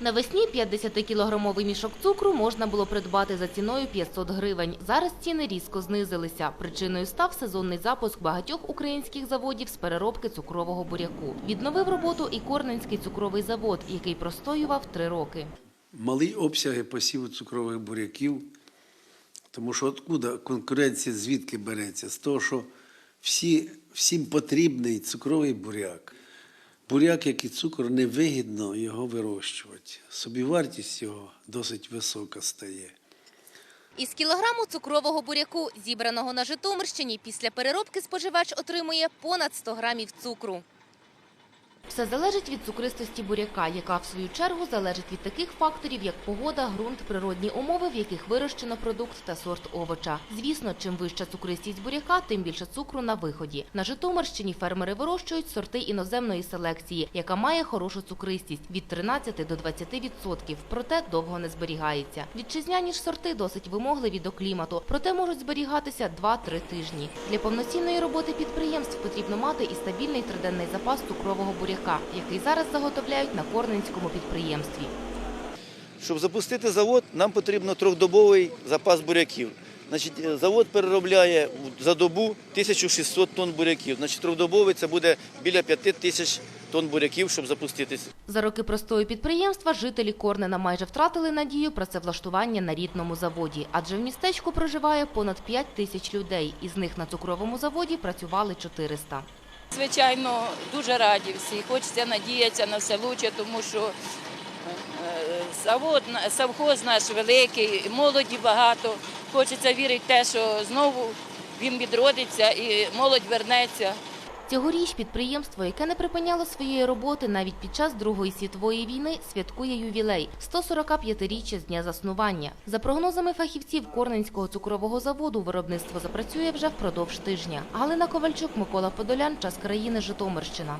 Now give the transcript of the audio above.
Навесні 50-кілограмовий мішок цукру можна було придбати за ціною 500 гривень. Зараз ціни різко знизилися. Причиною став сезонний запуск багатьох українських заводів з переробки цукрового буряку. Відновив роботу і Корненський цукровий завод, який простоював три роки. Малі обсяги посіву цукрових буряків, тому що откуда конкуренція звідки береться? З того, що всі, всім потрібний цукровий буряк. Буряк, як і цукор, невигідно його вирощувати. Собівартість його досить висока стає. Із кілограму цукрового буряку, зібраного на Житомирщині, після переробки споживач отримує понад 100 грамів цукру. Все залежить від цукристості буряка, яка в свою чергу залежить від таких факторів, як погода, ґрунт, природні умови, в яких вирощено продукт та сорт овоча. Звісно, чим вища цукристість буряка, тим більше цукру на виході. На Житомирщині фермери вирощують сорти іноземної селекції, яка має хорошу цукристість від 13 до 20%, проте довго не зберігається. Вітчизняні ж сорти досить вимогливі до клімату, проте можуть зберігатися 2-3 тижні. Для повноцінної роботи підприємств потрібно мати і стабільний триденний запас цукрового буряка, який зараз заготовляють на Корненському підприємстві. Щоб запустити завод, нам потрібно трьохдобовий запас буряків. Значить, е, завод переробляє за добу 1600 тонн буряків. Значить, трьохдобовий це буде біля 5 тисяч тонн буряків, щоб запуститися. За роки простою підприємства жителі Корнена майже втратили надію працевлаштування на рідному заводі, адже в містечку проживає понад 5 тисяч людей, із них на цукровому заводі працювали 400. Звичайно, дуже раді всі. Хочеться надіятися на все лучше, тому що е, завод, совхоз наш великий, молоді багато. Хочеться вірити в те, що знову він відродиться і молодь вернеться. Цьогоріч підприємство, яке не припиняло своєї роботи навіть під час Другої світової війни, святкує ювілей – 145-річчя з дня заснування. За прогнозами фахівців Корненського цукрового заводу, виробництво запрацює вже впродовж тижня. Галина Ковальчук, Микола Подолян, Час країни, Житомирщина.